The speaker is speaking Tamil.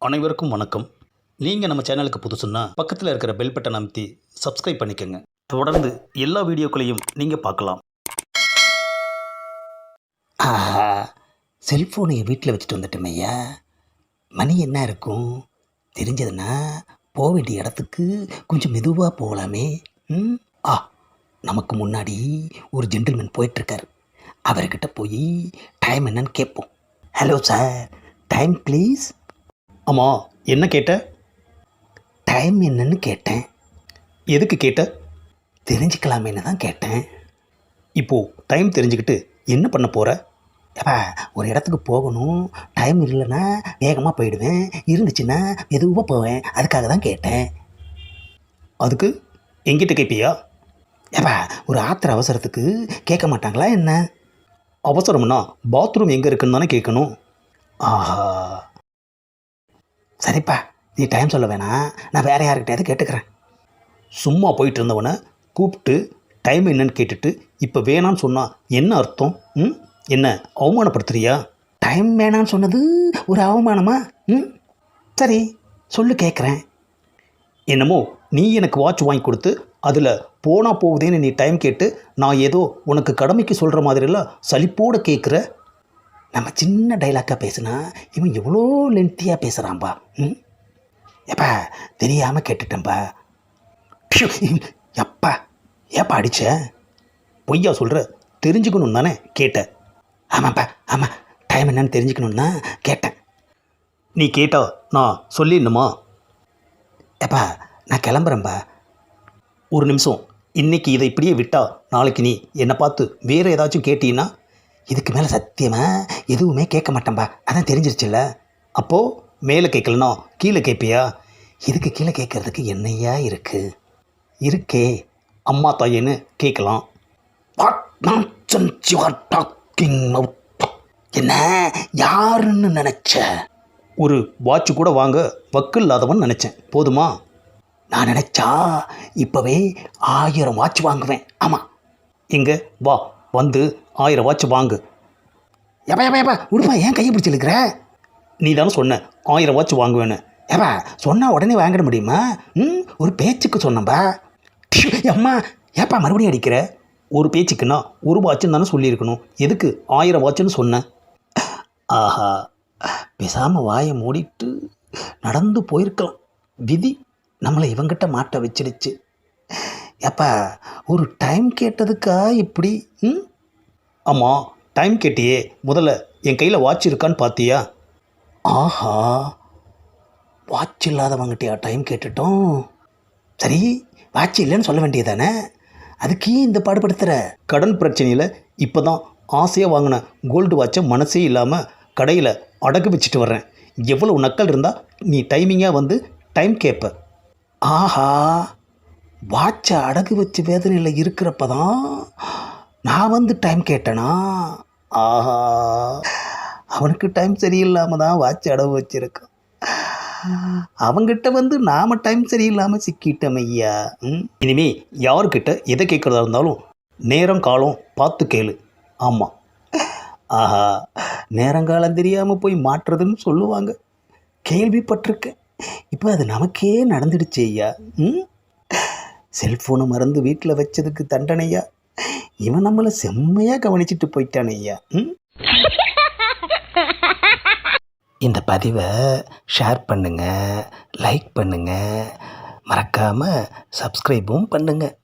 அனைவருக்கும் வணக்கம். நீங்கள் நம்ம சேனலுக்கு புதுசுன்னா பக்கத்தில் இருக்கிற பெல் பட்டன் அமைத்தி சப்ஸ்கிரைப் பண்ணிக்கோங்க. தொடர்ந்து எல்லா வீடியோக்களையும் நீங்கள் பார்க்கலாம். ஆஹா செல்ஃபோனை வீட்டில் வச்சுட்டு வந்துட்டோம் ஐயா. மணி என்ன இருக்கும்? தெரிஞ்சதுன்னா போக வேண்டிய இடத்துக்கு கொஞ்சம் மெதுவாக போகலாமே. ம்? ஆ நமக்கு முன்னாடி ஒரு ஜென்டில்மேன் போயிட்டுருக்காரு. அவர்கிட்ட போய் டைம் என்னன்னு கேட்போம். ஹலோ சார் டைம் ப்ளீஸ் ஆமாம் என்ன கேட்ட? டைம் என்னன்னு கேட்டேன். எதுக்கு கேட்ட? தெரிஞ்சுக்கலாமேன்னு தான் கேட்டேன். இப்போது டைம் தெரிஞ்சுக்கிட்டு என்ன பண்ண போகிற ஏப்பா ஒரு இடத்துக்கு போகணும். டைம் இல்லைன்னா வேகமாக போயிடுவேன். இருந்துச்சுன்னா எதுவாக போவேன். அதுக்காக தான் கேட்டேன். அதுக்கு எங்கிட்ட கேட்பியா ஏப்பா ஒரு ஆத்திர அவசரத்துக்கு கேட்க மாட்டாங்களா என்ன? அவசரம்னா பாத்ரூம் எங்கே இருக்குன்னு தானே கேட்கணும். ஆஹா. சரிப்பா நீ டைம் சொல்ல வேணாம். நான் வேறு யாருக்கிட்டையாவது கேட்டுக்கிறேன். சும்மா போயிட்டு இருந்தவனை கூப்பிட்டு டைம் என்னன்னு கேட்டுட்டு இப்போ வேணான்னு சொன்னால் என்ன அர்த்தம்? ம்? என்ன அவமானப்படுத்துறியா? டைம் வேணான்னு சொன்னது ஒரு அவமானமா? ம்? சரி சொல்லு கேட்குறேன் என்னமோ நீ எனக்கு வாட்ச் வாங்கி கொடுத்து அதில் போனால் போகுதேன்னு நீ டைம் கேட்டு நான் ஏதோ உனக்கு கடமைக்கு சொல்கிற மாதிரிலாம் சலிப்போடு கேட்குற நம்ம சின்ன டைலாக்காக பேசுனா இவன் எவ்வளோ லென்த்தியாக பேசுகிறான்பா ம்? எப்பா தெரியாமல் கேட்டுட்டேன்பா. எப்பா ஏப்பா அடிச்ச? பொய்யா சொல்கிற தெரிஞ்சுக்கணும் தானே கேட்ட. ஆமாப்பா ஆமாம் டைம் என்னன்னு தெரிஞ்சுக்கணுன்னு தான் கேட்டேன். நீ கேட்டோ நான் சொல்லிடணுமா? எப்பா நான் கிளம்புறேன்பா. ஒரு நிமிஷம் இன்றைக்கி இதை இப்படியே விட்டா நாளைக்கு நீ என்னை பார்த்து வேறு ஏதாச்சும் கேட்டீன்னா இதுக்கு மேலே சத்தியமாக எதுவுமே கேட்க மாட்டேன்பா. அதான் தெரிஞ்சிருச்சுல்ல. அப்போது மேலே கேட்கலனோ கீழே கேட்பியா? இதுக்கு கீழே கேட்கறதுக்கு என்னையா இருக்குது இருக்கே அம்மா தாயேன்னு கேட்கலாம். What nonsense you talking talking என்ன? யாருன்னு நினச்ச? ஒரு வாட்ச் கூட வாங்க வக்கு இல்லாதவன் நினச்சேன். போதுமா? நான் நினச்சா இப்போவே ஆயிரம் வாட்ச் வாங்குவேன். ஆமாம் இங்கே வா வந்து ஆயிரம் வாட்ச் வாங்கு. எப்பா எப்பா எப்பா உடுப்பா ஏன் கையை பிடிச்சி இழுக்கிற? நீ தானே சொன்ன ஆயிரம் வாட்ச் வாங்குவேன்னு. ஏப்பா சொன்னால் உடனே வாங்கிட முடியுமா? ம் ஒரு பேச்சுக்கு சொன்னப்பா அம்மா ஏப்பா மறுபடியும் அடிக்கிற? ஒரு பேச்சுக்குன்னா ஒரு வாட்சுன்னு தானே சொல்லியிருக்கணும். எதுக்கு ஆயிரம் வாட்சுன்னு சொன்னேன் ஆஹா பேசாமல் வாயை மூடிட்டு நடந்து போயிருக்கலாம். விதி நம்மளை இவங்கிட்ட மாட்ட வச்சிடுச்சு. ஏப்பா ஒரு டைம் கேட்டதுக்கா இப்படி ம்? ஆமாம் டைம் கேட்டியே முதல்ல என் கையில் வாட்ச் இருக்கான்னு பார்த்தியா ஆஹா வாட்ச் இல்லாதவங்கிட்டயா டைம் கேட்டுட்டோம்? சரி வாட்ச் இல்லைன்னு சொல்ல வேண்டியதானே அதுக்கு ஏன் இந்த பாடுபடுத்துகிற கடன் பிரச்சனையில் இப்போ தான் ஆசையாக வாங்கின கோல்டு வாட்சை மனசே இல்லாமல் கடையில் அடகு வச்சுட்டு வர்றேன். எவ்வளோ நக்கல் இருந்தால் நீ டைமிங்காக வந்து டைம் கேட்ப ஆஹா வாட்சை அடகு வச்சு வேதனையில் இருக்கிறப்ப தான் நான் வந்து டைம் கேட்டேனா? ஆஹா. அவனுக்கு டைம் சரியில்லாமல் தான் வாட்ச் அடகு வச்சிருக்கான். அவங்கிட்ட வந்து நாம டைம் சரியில்லாமல் சிக்கிட்டோம் ஐயா. ம்? இனிமே யார்கிட்ட எதை கேட்குறதா இருந்தாலும் நேரம் காலம் பார்த்து கேளு. ஆமாம் ஆஹா. நேரங்காலம் தெரியாமல் போய் மாற்றுறதுன்னு சொல்லுவாங்க. கேள்விப்பட்டிருக்கேன். இப்போ அது நமக்கே நடந்துடுச்சு ஐயா. ம்? செல்ஃபோனை மறந்து வீட்டில் வச்சதுக்கு தண்டனையா? இவன் நம்மளை செம்மையாக கவனிச்சிட்டு போயிட்டான் ஐயா. இந்த பதிவை ஷேர் பண்ணுங்கள் லைக் பண்ணுங்கள் மறக்காமல் சப்ஸ்கிரைபும் பண்ணுங்கள்